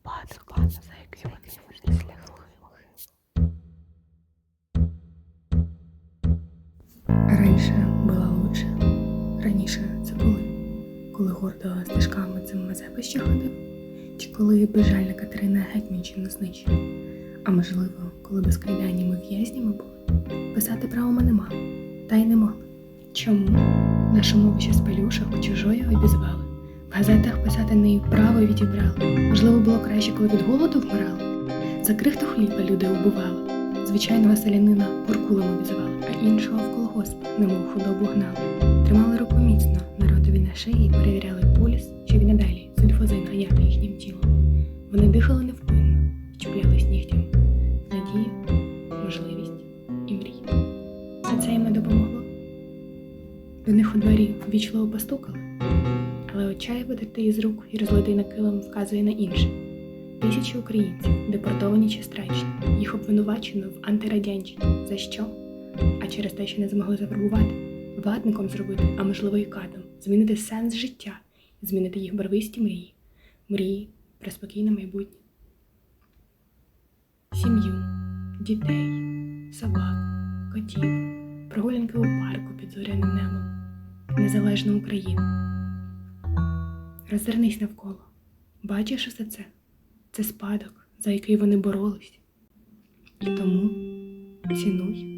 спадок, за який вони внесли. Раніше була лучше. Раніше це були, коли гордо стежками цим Мазепа ще ходив, чи коли безжальна Катерина Гетьманщину знищила. А можливо, коли безкайданніми в'язнями були, писати право ми не мали, та й не могли. Чому? Нашу мову ще з пелюшок чужою обізвали. В газетах писати неї право відібрали. Можливо, було краще, коли від голоду вмирали. За крихту хліба люди убивали. Звичайного селянина куркулем обізвали, а іншого в колгосп, немов худобу гнали. Тримали руку міцно народові на шиї перевіряли пульс, чи він надалі сульфозин ганяти їхнім тілом. Вони дихали невпинно, чіплялись нігтям. Надію, можливість і мрію. А це їм не допомогло. До них у дворі ввічливо постукали, але чай видерти із рук і розлитий на килим вказує на інше. Тисячі українців, депортовані чи страчені, їх обвинувачено в антирадянщині. За що? А через те, що не змогли завербувати, ватником зробити, а можливо і катом, змінити сенс життя, змінити їх барвисті мрії, мрії про спокійне майбутнє. Сім'ю, дітей, собак, котів, прогулянки у парку під зоряним небом, незалежну Україну. Роззирнись навколо. Бачиш усе це? Це спадок, за який вони боролись. І тому цінуй.